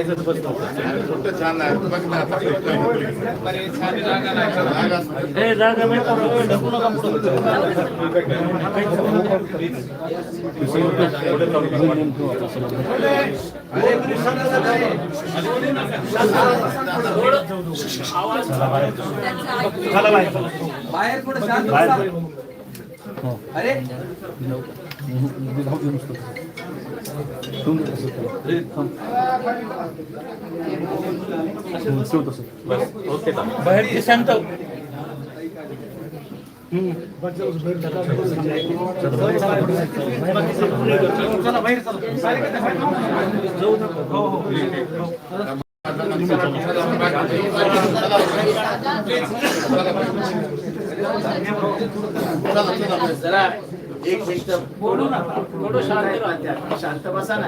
कुठं छान आहे बघ ना आता हे जागा नाही पुढं, ढकलू नका पुढं. चला बाहेर चला. बाहेर पुढे शांत बसा. अरे? बाहेर शांत चला बाहेर चला. जाऊ नका हो हो जरा एक मिनिट बोलू ना थोडं शांत शांत बसा ना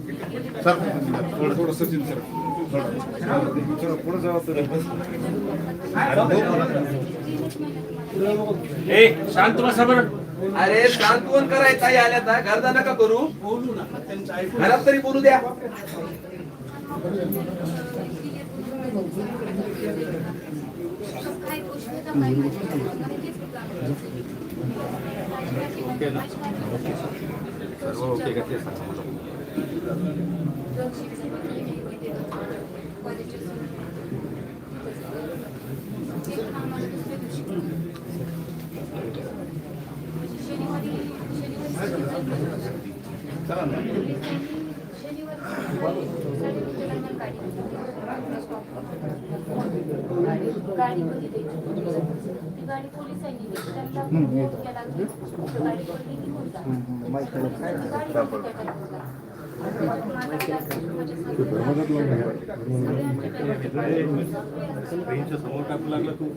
ना ना सर थोडं थोडं सचिन सर. ए शांत बसा बरं. अरे सांत्वन करायचं? आई आल्या तर गर्दा नका करू. घरात तरी बोलू द्या. ती गाडी पोलिसांनी नेली. त्यांना फोन केला की निघून जा. गाडी होती पोलिसांनी दिली. ती गाडी होती काकाला. त्यांनी गाडी घेऊन गेली. एक वाजता आले मग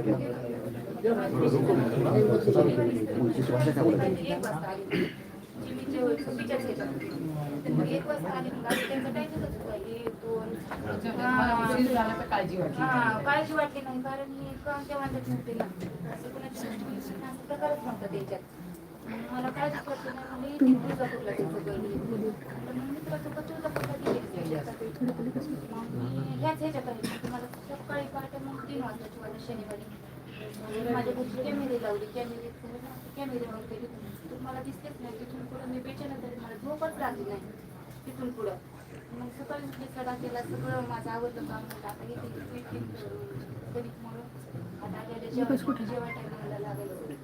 आता काळजी वाटली काळजी वाटली नाही कारण ही आमच्या वांद्यात नव्हते ना असं कोणाची असा प्रकारच म्हणतात त्याच्यात मला काळजी वाटली नाही म्हणजे इथे तुळजापूरला त्याचं घर आहे. तर मग मित्राचं का तुळजापूरला दिले मग मी ह्याच ह्याच्यात आहे तुम्हाला सकाळी पहाटे मग तीन वाजताची वाजता शनिवारी माझ्या घरची कॅमेरे लावले कॅमेरे कॅमेरे वगैरे तर मला दिसतेच नाही तिथून पुढं मी बेचैन तरी मला झोपच लागली नाही तिथून पुढं. मग सकाळी उठली सडा केला सगळं माझं आवडलं काम होतं आता येते कणिक मळून आता आलेल्या जेवण जेवण टायमाला लागायचं.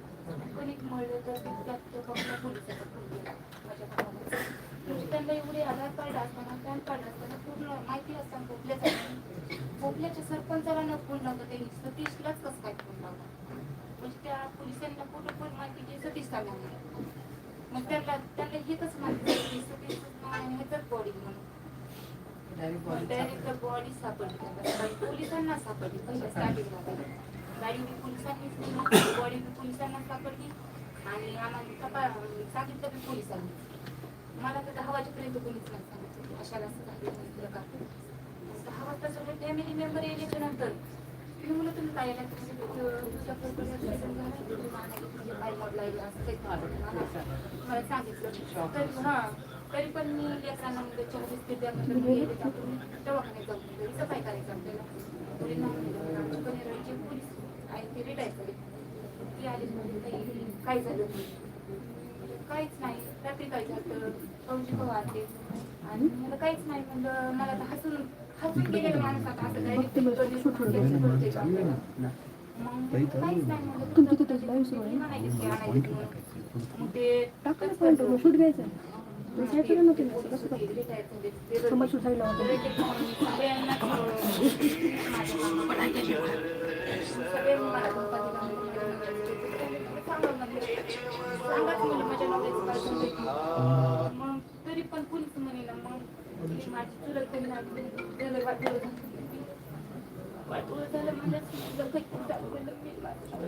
कणिक मळलं तर त्यात तो फक्त पोलिसाचा फोन केला. माझ्या कामाला म्हणजे त्यांना एवढे आधार कार्ड असताना पॅन कार्ड असताना पूर्ण माहिती असताना पोपल्याचं. भोपल्याच्या सरपंचाला न फोन लावतो त्यांनी. सतीशलाच कसं काय म्हणजे त्या पोलिसांना कुठं पण माहिती की सतीश सांगा मग त्यांना त्यांना हेच माहिती की सतीश ह्याचाच बॉडी म्हणून. डायरेक्ट बॉडी सापडली. पोलिसांना सापडली. पहिल्या स्टार्टिंगला गाडी पोलिसांनीच बॉडी बी पोलिसांना सापडली. आणि आम्हाला तपा- सांगितलं बी पोलिसांनी. मला तर दहा वाजेपर्यंत कोणीच नाही सांगितलं. अशाला असं झालं मग दहा वाजता सगळे फॅमिली मेंबर यायच्या नंतर मी तुम्ही मला म्हणजे सांगितलं. हा तरी पण मी लेकरांना म्हणजे चहा बिस्किट दवाखान्यात जाऊन सफाई करायचं आपल्याला. थोडी नाव पोलीस आहे रिटायर झाली. ती आली म्हणजे ताई, काय झालं? काहीच नाही. रात्री काय झालं? फौजी पवारते आणि मला काहीच नाही म्हणलं मला तर हसून हसून गेलेलं माणूस आता असं direct का आपल्याला? मग काहीच नाही म्हणलं तुमची तिथेच live सुरू आहे? म्हणायचे की आणायचे म्हणून. मग ते टाका ना point वर, shoot घ्यायचं मग साईड ना कसं shoot मग तरी पण पोलीस म्हणे मग माझी चुलत बहीण आली. त्याला वाटलं होतं. वाटलं झालं म्हणजे समजलं काही झालं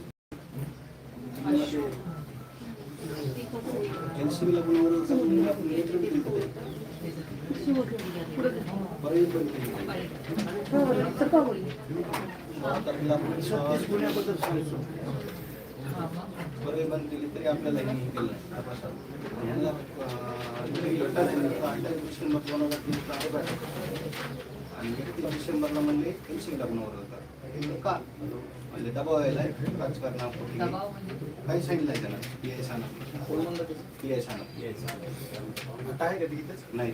आहे? एनसीबीला गुन्ह्यावर आपण आपण नियंत्रण केलं होतं. बरंही पण आपण गुन्ह्याबद्दल सांगतो बरे बंद केली तरी आपल्याला हे नाही केलं तपासात यांना. अठ्ठावीस डिसेंबर दोन हजार तेवीसला अहवाल आहे. आणि एकतीस डिसेंबरला म्हणले एनसीबीला गुन्ह्यावर होता का म्हणजे दबाव यायला राजकारणापोटी काही सांगितलं आहे त्यांना पी आय साना पी आय साना काय का तिथेच नाही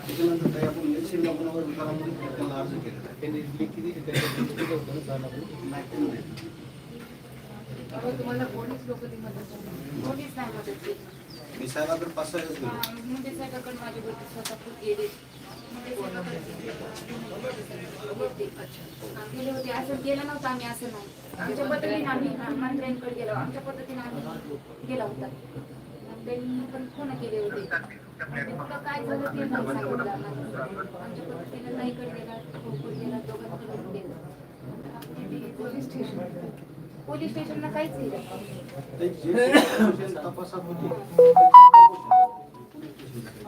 त्याच्यानंतर काही आपण एनसीबीला गुन्ह्यावर करा म्हणून त्यांना अर्ज केलेला त्यांनी आपण. नाही. तुम्हाला कोणीच लोक ती मदत केली. कोणीच नाही मदत केली. मी साहेबाकडे पाच सहा मुंडे साहेबाकडे माझे वडील स्वतः खूप गेले. गेले होते असं गेलं नव्हतं आम्ही असं नाही आमच्या पद्धतीने आम्ही मंत्र्यांकडे गेलो. आमच्या पद्धतीने आम्ही गेला होता. मग त्यांनी पण फोन केले होते. म्हणजे काय झालं ते नाही सांगितलं आमच्या पद्धतीने नाहीकडे गेला भाऊकडे गेला दोघांकडे गेला पोलीस स्टेशन पोलीस स्टेशनला काहीच नाही तपासात होती.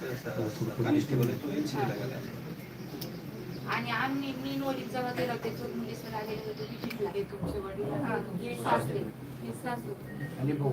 कानिष्ठी बोलायचो एनसीला गेला आणि आम्ही मी नोरीत जेव्हा गेलो ते चोर मुलीसर आलेले होते विजिटला ते तुमचे वडील. हे. सासरे आणि भाऊ.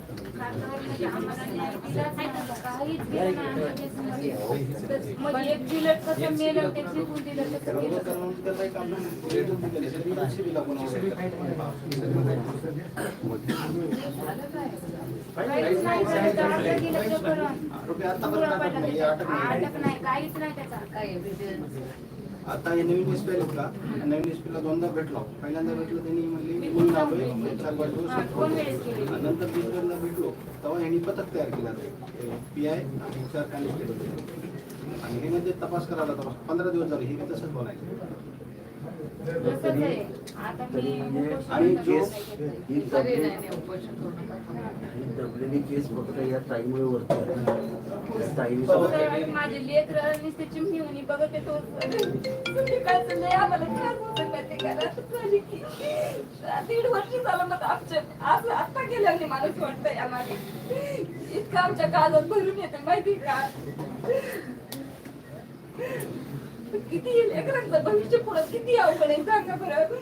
काहीच नाही काही आतापर्यंत अटक नाही काहीच नाही त्याचा आता हे नवीन एसपी आले का? नवीन एसपीला दोनदा भेटलो. पहिल्यांदा भेटलो त्यांनी म्हणले चार पाच दिवस नंतर दुसऱ्यांदा भेटलो तेव्हा यांनी पथक तयार केला पी आय आणि चार कॉन्स्टेबल आणि हे म्हणजे तपास करायला तपास. पंधरा दिवस झाले हे तसंच बोलायचं? आणि केस ही दबलेली- केस फक्त या ताईमुळे वरती आली. ताईने तर माझे लेकरं नुसते चिमणी बघत येतो दीड वर्ष झालं मग आमच्या आज आत्ता गेल्याने माणूस वाटतंय आम्हाला इतकं आमच्या काळात भरून येते माहिती का किती लेकरांचं भविष्य पुढं किती अवघड आहे? सांगा बरं.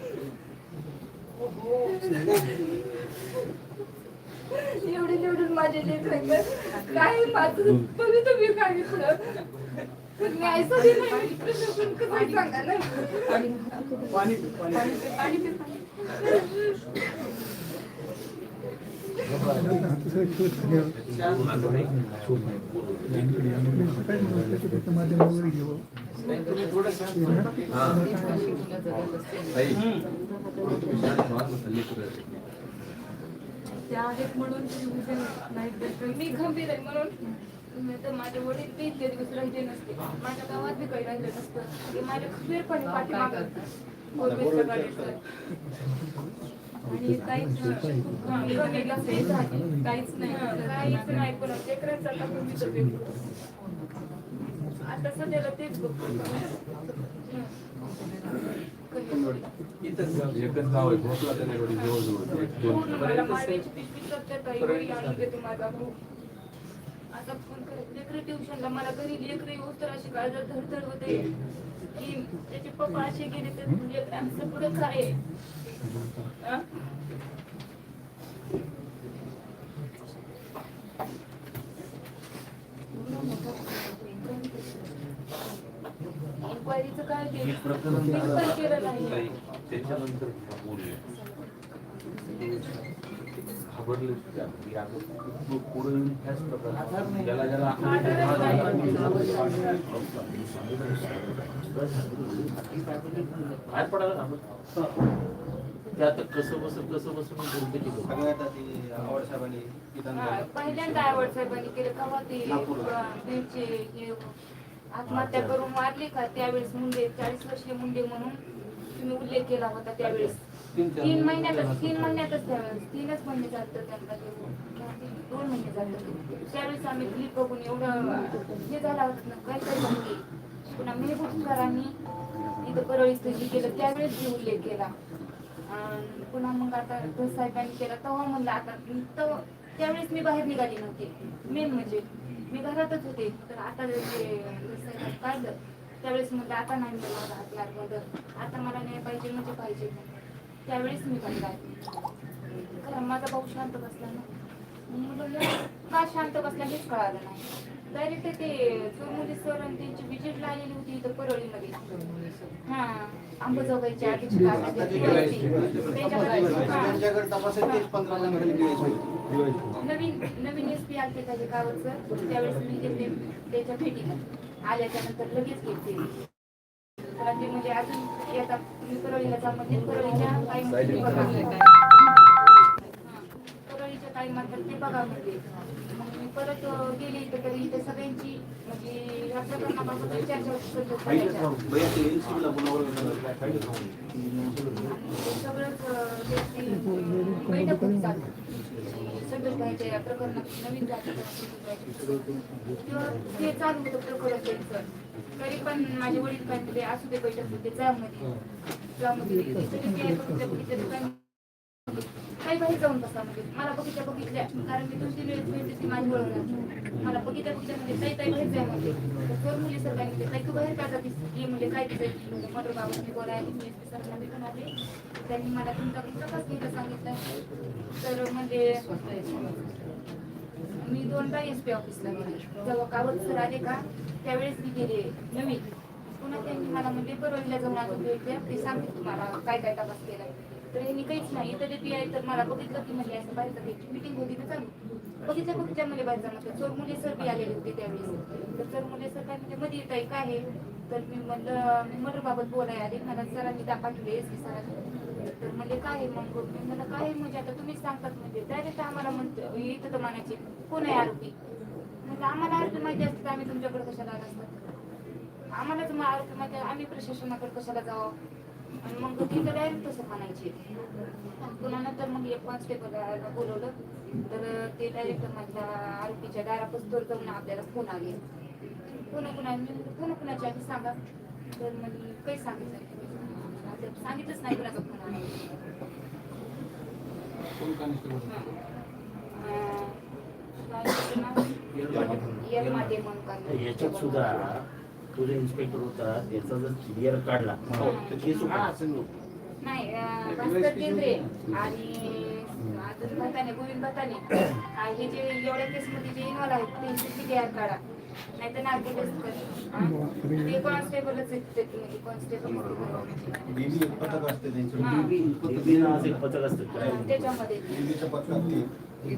एवढे निवडून माझे लेकरं काय माझं? भविष्य मी काय पुढं. बी नाही मी प्रश्न पण कसं सांगा ना. पाणी पी, पाणी. त्या आहेत म्हणून मी खंबीर आहे म्हणून नाही तर माझे वडील तीन इतके दिवस राहिले नसते माझ्या गावात बी काही राहिलं नसतं ते माझ्या खंबीरपणे पाठीमागं गोरमेश्वर गाडीचं. आणि काहीच. हा. काहीच नाही काहीच नाही पण लेकरांचा आता आहे. आता सध्याला तेच एकच गाव आहे भोसला एवढी जवळजवळ एक दोन माझा भाऊ. आता फोन करत लेकरं ट्युशनला मला घरी लेकरं येऊस तर अशी काळजात धडधड होते की त्याचे पप्पा असे गेले तर लेकरांचं पुढं काय आहे? हा? हे प्रकरण केलं नाही त्याच्यानंतर बोलले घाबरले की आता तो पुढे येऊन ह्याच प्रकारे ज्याला ज्याला बाहेर पडायला घाबरतो. ते आता कसं बसं कसं बसं मी बोलते की बघ. सगळ्यात आधी आवड साहेबांनी विधान हा, केलं. पहिल्यांदा आवड साहेबांनी केलं. तेव्हा ते नागपूरला. त्यांचे हे आत्महत्या करून मारले का? त्यावेळेस मुंडे चाळीस वर्षीय मुंडे म्हणून तुम्ही उल्लेख केला होता त्यावेळेस. तीन महिन्यातच तीन महिन्यातच त्यावेळेस. तीनच महिने जातं त्यांना ते दोन महिने जातं त्यावेळेस आम्ही क्लिप बघून एवढं हे झाला होता ना काय झाली पुन्हा मेहबूबकरांनी इथं परळीत हे केलं त्यावेळेस मी उल्लेख केला. पुन्हा मग आता धस साहेबांनी केला तेव्हा म्हणलं आता तर त्यावेळेस मी बाहेर निघाली नव्हते. मेन म्हणजे मी घरातच होते. तर आता जे धस साहेबांनी काढलं त्यावेळेस म्हणलं आता नाही मिळणार आपल्या बदल आता मला नाही पाहिजे म्हणजे पाहिजे. त्यावेळेस मी बंद खरं माझा भाऊ शांत बसला ना. मग का शांत बसला हेच कळालं नाही. डायरेक्ट ते चोमुली सर आणि त्यांची विजिटला आलेली होती इथं परळीमध्ये. हा अंबाजोगाईच्या आधीची कागद आता जे होती. केलं, त्याच्याकडे- हा. त्यांच्याकडे तपास आहे तेच पंधरा महिन्याखाली DSP. नवीन नवीन एस पी आलते त्याचे गावाचं त्यावेळेस मी गेले त्याच्या भेटीला आल्याच्यानंतर लगेच घेतले ते म्हणजे अजून येतात. तुम्ही परळीला जा म्हणजे परळीच्या काही परळीच्या काही म्हणतात ते बघा म्हणजे मी परत गेले इथं तरी इथं सगळ्यांची म्हणजे ह्या प्रकरणाबाबत चर्चा. सगळंच अं, ते- ते बैठक होती चालू. या प्रकरणात नवीन जाती ते चालू होतं प्रकरण त्यांचं. तरी पण माझे वडील काय म्हणले असू दे बैठक होते जा मध्ये काही बाहेर जाऊन बसा म्हणजे मला बघितल्या बघितल्या. कारण मी दोन तीन वेळेस भेटली ती माझी ओळख. मला बघितल्या बघितल्या म्हणजे ताई ताई बाहेर जाय म्हणजे. तर मुली सर काय म्हणजे ताई तू बाहेर काय जातीस? ये म्हणजे काय तिथे म्हणजे मटर बाबांनी बोलायला मी सरांना भेटून आले. त्यांनी मला तुमच्याकडून तपास घ्यायला सांगितलं. तर म्हणजे मी दोनदा एस पी ऑफिसला गेले. जेव्हा कावत सर आले का त्यावेळेस मी गेले नवीन. पुन्हा त्यांनी मला म्हणजे बरोबरीला जाऊन अजून ते सांगते तुम्हाला काय काय तपास केला. तर यांनी काहीच नाही. इथं जे आहे तर मला बघितलं की म्हणजे असं बाहेर जायची मिटिंग होती तर चालू. बघितलं बघितल्या मुली बाहेर जाणार चोर मुली सर बी आलेले होते त्यावेळेस. तर चोर मुली सर काय म्हणजे मध्ये येत आहे काय आहे. तर मी म्हणलं मी मटर बाबत बोलाय आले. मला सरांनी दाखवले एस पी सरांनी. तर म्हणजे काय आहे मग? मी म्हणलं काय आहे म्हणजे आता तुम्हीच सांगतात म्हणजे. डायरेक्ट आम्हाला म्हणतो इथं तर म्हणायचे कोण आहे आरोपी? म्हणजे आम्हाला आरोपी माहिती असतं तर आम्ही तुमच्याकडे कशाला आला असतात आम्हालाच आरोपी माहिती आम्ही प्रशासनाकडे कशाला जावं? आणि मग तिथं डायरेक्ट तसं म्हणायचे. पुन्हा नंतर मग एक कॉन्स्टेबल बोलवलं. तर ते डायरेक्ट माझ्या आरोपीच्या दारापासून जाऊन आपल्याला फोन आले. पुन्हा पुन्हा मी पुन्हा कुणाची आधी सांगा. तर म्हणजे काही सांगितलं आता सांगितलंच नाही कुणाचा फोन आला. याच्यात सुद्धा तो जो इन्स्पेक्टर होता त्याचा जर क्लिअर काढला तर केस उघड. नाही अं, भास्कर केंद्रे आणि अजून भताने गोविंद भताने आ, हे जे एवढ्या केस मध्ये जे इन्व्हॉल्व आहेत त्यांचे काढा. नाही तर नार्को टेस्ट करा. ते कॉन्स्टेबलच आहेत ते म्हणजे कॉन्स्टेबल बीबी एक पथक असते त्यांचं. हा. बीबी नावाचं एक पथक असतं. काय त्याच्यामध्ये ते हे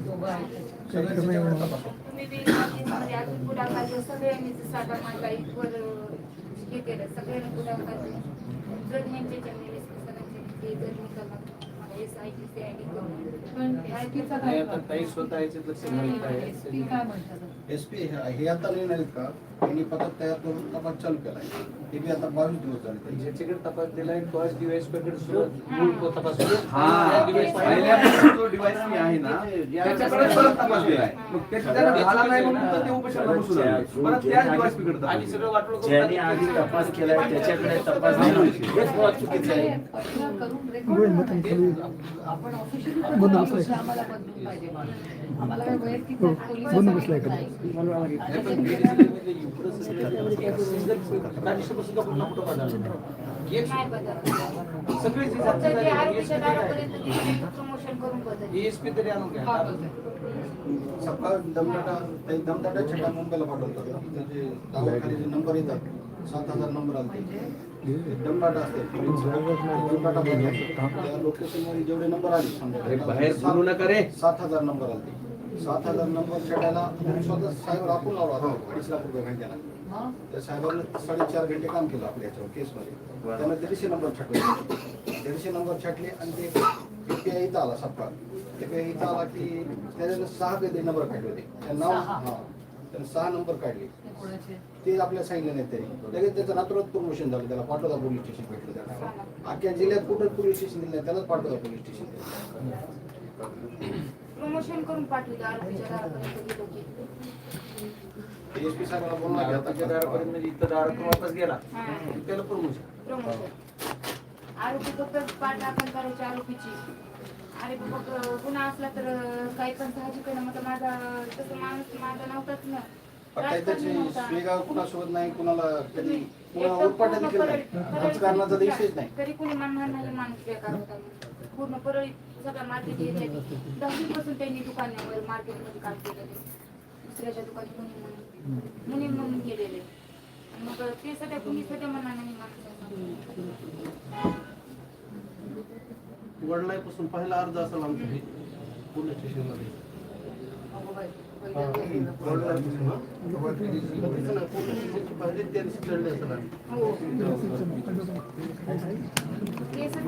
नाही आता ताई स्वतः याच्यात लक्ष घालत आहे एसपी हे आता नाही नाहीत का? त्यांनी पथक तयार करून तपास चालू केलाय ते बी आता बावीस दिवस झाले. ज्याच्याकडे तपास दिलाय तोच डिवाइसकडे सुरू मूळ तो तपास. हा पहिल्यापासून जो डिव्हाइस आहे ना त्याच्याकडे परत तपास केलाय मग त्याच्या त्याला झाला नाही म्हणून तर ते उपोषणाला बसून आले. परत त्याच डिव्हाइस बिघडतात आणि सगळं वाटलं करून ज्याने आधी तपास केलाय त्याच्याकडे तपास नाही. हेच मुळात चुकीचं आहे. आपण ऑफिशियली आम्हाला बदलून पाहिजे. आम्हाला काय वैयक्तिक नाही. नाही, पण मेडिसिनमध्ये एवढं सगळं single constable सुद्धा कुठं कुठं बदललं. एक नाही बदल सगळे जे फक्त जातात जे ना, आरोपीच्या ASP दारापर्यंत प्रमोशन करून बदल ASP तरी आणून घ्या सकाळ दमदाटा ते दमदाटा छटा मुंबईला पाठवतात म्हणजे दवाखाली जे नंबर येतात सात हजार नंबर आले ते दमदाटा असते दमदाटा पाठवतात. त्या लोकेशनमध्ये जेवढे नंबर आले अरे समजा बाहेर बोलू नका रे सात हजार नंबर आले सात हजार नंबर छटायला स्वतः साहेब आपण लावला होता. अडीच लाख रुपये घंट्याला हा? त्या साहेबांनी साडेचार घंटे काम केलं आपल्या याच्यावर केसमध्ये. त्यानं दीडशे नंबर छाटले. दीडशे नंबर छाटले आणि ते पी इथं आला सप्पा ते पी इथं आला की त्याच्यानं सहा कधी नंबर काढले होते. त्या नाव? हा. त्यानं सहा नंबर काढले. ते आपल्याला सांगितलं नाही तरी लगेच त्याचं नातुरात प्रमोशन झालं. त्याला पाठवता पोलीस स्टेशन भेटलं त्याला अख्ख्या जिल्ह्यात कुठं पोलीस स्टेशन दिलं नाही. त्यालाच पाठवता पोलीस स्टेशन प्रमोशन करून पाठवतो आरोपीच्या दारापर्यंत गेलो एसपी दारापर्यंत म्हणजे इथं दारातून वापस गेला. हा. त्याला प्रमोशन प्रमोशन आरोपी फक्त पाठ करायची आरोपीची. अरे बाबा गुन्हा असला तर काही पण साहजिक आहे ना मग माझा तसं माणूस माझा नव्हताच ना पण काही राजकारणी त्याची नव्हता. स्वेगाव कुणासोबत नाही कुणाला कधी तुम्ही कुणा एकदम उरपाटा पूर्ण देखील नाही. परळी- राजकारणाचा विषयच नाही. तरी कोणी म्हणणार नाही माणूस बेकार होता. म्हणून. पूर्ण परळी सगळं मार्केट एरियात दहावीपासून त्यांनी दुकानावर मार्केटमध्ये काम केलेले दुसऱ्याच्या दुकानात मुनी म्हणून मुनी म्हणून केलेले मग ते सध्या कुणी सध्या म्हणा नाही माणसाला वडिलांपासून पहिला अर्ज असेल आमच्या पोलीस स्टेशनमध्ये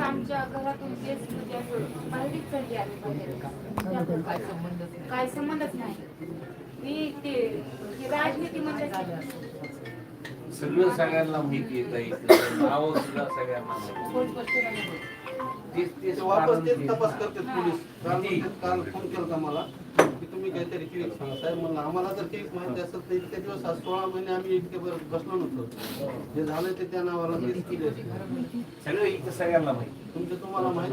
आमच्या घरातून केस म्हणजे असं बाहेरच चढली आम्ही बाहेर. काय संबंधच नाही. काय संबंधच नाही. मी ते ही राजनीती म्हणजे सगळं सगळ्यांना माहिती येत आहे नाव सुद्धा सगळ्यांना माहिती. तेच तेच वापस तेच कारण तपास करतात पोलीस. काल काल फोन केला मला. काहीतरी साहेब म्हणलं आम्हाला जर क्लिक माहिती असेल तर इतके दिवस आज सोळा महिने आम्ही इतके बरं बसलो नव्हतो. जे झालं ते त्या नावाला केस केली. सगळं इथं सगळ्यांना माहिती. तुमचं तुम्हाला माहिती?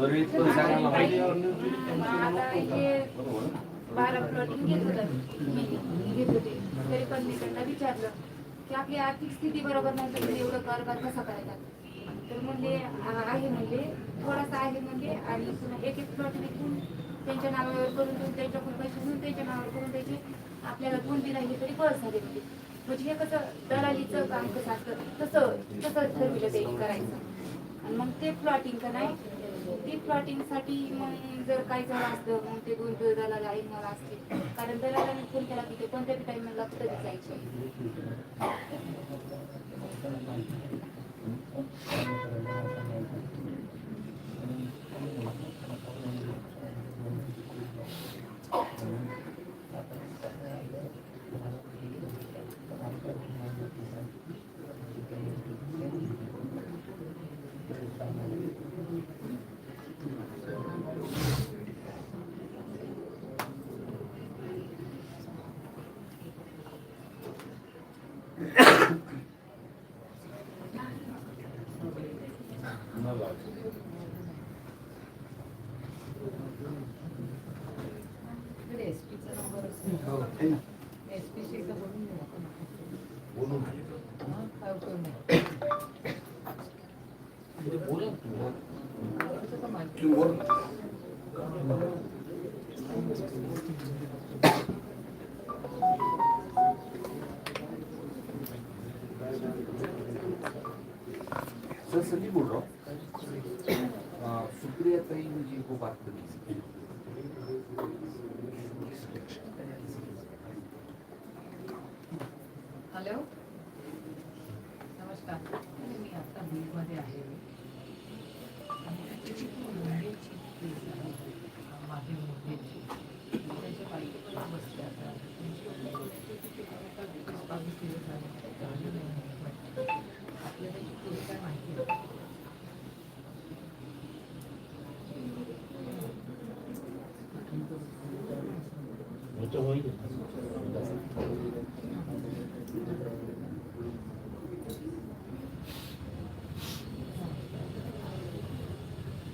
बरं, हे प्लॉटिंग घेत होतात घेत होते. तरी पण मी त्यांना विचारलं की आपली आर्थिक स्थिती बरोबर नाही तर एवढं कारभार कसा करायचा? तर म्हणले आ- आहे म्हणजे थोडासा आहे म्हणजे आणि पुन्हा एक एक प्लॉट विकून त्यांच्या नावावर करून देऊन त्यांच्याकडून पैसे घेऊन त्यांच्या नावावर करून द्यायचे. आपल्याला दोन दिन राहिले तरी बस झाले म्हणजे म्हणजे हे कसं दलालीचं काम कसं असतं तसं तसं ठरविलं त्यांनी करायचं. आणि मग ते प्लॉटिंग का नाही ती प्लॉटिंगसाठी मग जर काही झालं असतं मग ते दोन दिवस दलाल ऐकणार असते कारण दलालाने फोन केला की ते कोणत्या बी टाइमला लक्ष जायचे इकडे SP चा नंबर असेल. SP शी एकदा बोलून घेऊ आपण. हा, काय उपयोग नाही. आवाज आता माहिती. सर संदीप बोल रहा हूँ. सुप्रिया ताई मुझे वो बात करनी थी. हॅलो नमस्कार मी आता बीडमध्ये आहे आमच्याकडे मुंबईची केस आहे मागे मुंबईची त्याच्या बाईक पण बसल्या आता वीस बावीस दिवस झाले झाले नाही movement. आपल्याला ही केस काय माहिती आहे त्याची एकच विनंती होती की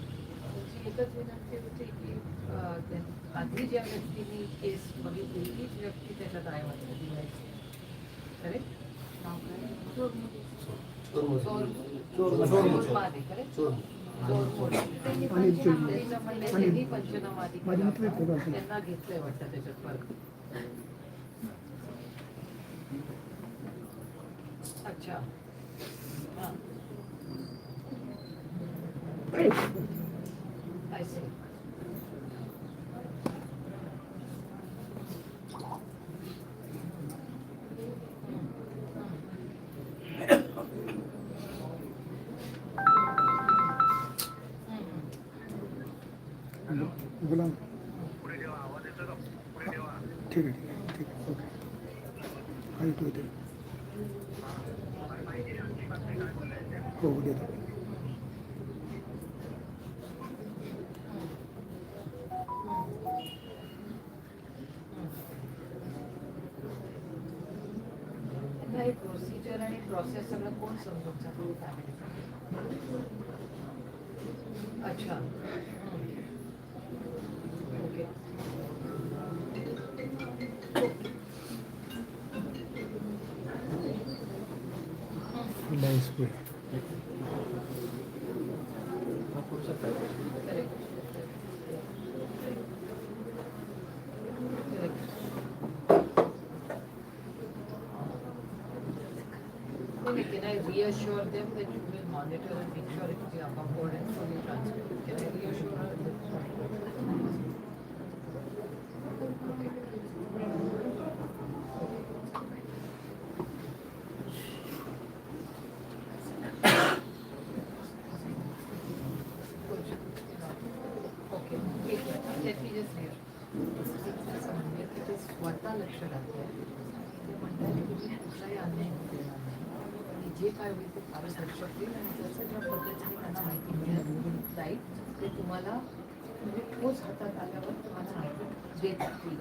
अं, त्या- आधी ज्या व्यक्तीने केस बघितली तीच व्यक्ती त्याच्यात आहे वाटतं दिवाळीची करेक्ट नाव काय चोर चोर महादे करेक्ट चोर मोरे. त्यांनी पंचनामा- त्यांचं म्हणणं आहे त्यांनी पंचनामा आधी केला होता. त्यांना घेतलंय वाटतं त्याच्यात परत अच्छा बोला ठीक आहे ठीक आहे ठीक आहे. ओके ऐकू येते हो देतो प्रोसिजर आणि प्रोसेस सगळं कोण समजून अच्छा. Reassure them that you will monitor and make sure it is above board and fully transparent? Can I reassure her? होईल ते आणि जसं ज्या पद्धतीने त्यांना माहिती मिळत जाईल ते तुम्हाला म्हणजे ठोस हातात आल्यावर तुम्हाला माहिती देत असतील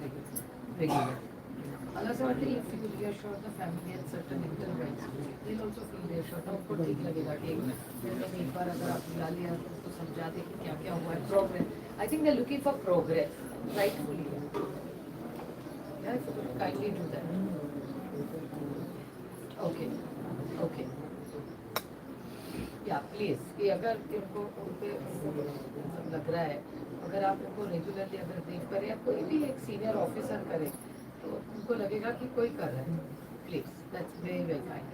मला असं वाटतं if you reassure the family at certain inter rights they'll also feel आपको ठीक लगेगा एक बार अगर आप बुला लिया तो उसको समझा दे कि क्या क्या हुआ है progress I think they looking for progress rightfully kindly do that कि अगर इनको उनपे मतलब लग रहा है, अगर आप उनको रेगुलरली अगर देख करें या कोई भी एक सीनियर ऑफिसर करे तो उनको लगेगा कि कोई कर रहा है। Please that's very very kind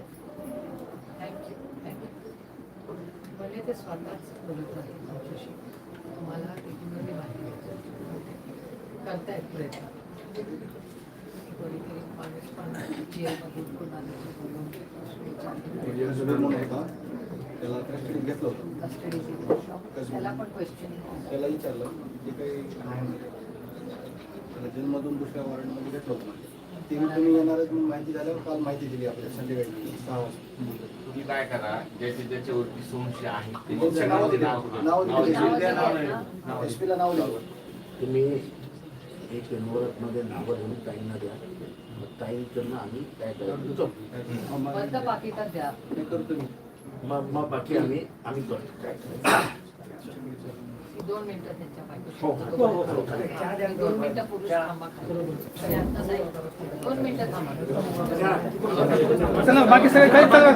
thank you thank you म्हणजे ते स्वतःच बोलत आहे आमच्याशी तुम्हाला रेग्युलरली माहिती करतायत प्रयत्न कोणीतरी माणूस पण कोणाला बोलून सुधीर म्हणून होता त्याला कस्टडीत घेतलं होतं. त्याला पण क्वेश्चनिंग त्याला विचारलं जे काही त्याला जेलमधून दुसऱ्या वॉरंटमध्ये घेतलं होतं. ते मी तुम्ही येणारच म्हणून माहिती झाल्यावर काल माहिती दिली आपल्याला संध्याकाळी सहा वाजता. तुम्ही काय करा ज्याचे ज्याच्यावरती संशय आहे ते त्यांचं नाव दिलं नाव- दिलं. एस पीला नाव दिलं तुम्ही एक मध्ये नावं घेऊन ताईंना द्या. मग ताईंकडनं आम्ही काय बंद पाकिटात द्या. करतो मी. मग मग बाकी आम्ही आम्ही करतो दोन मिनिटं त्यांच्या हो, हो, हो, हो. बायकोशी दोन मिनिटं पुरुष थांबा खाली. आता साहेब, दोन मिनिटं थांबा चला बाकी सगळे काही चला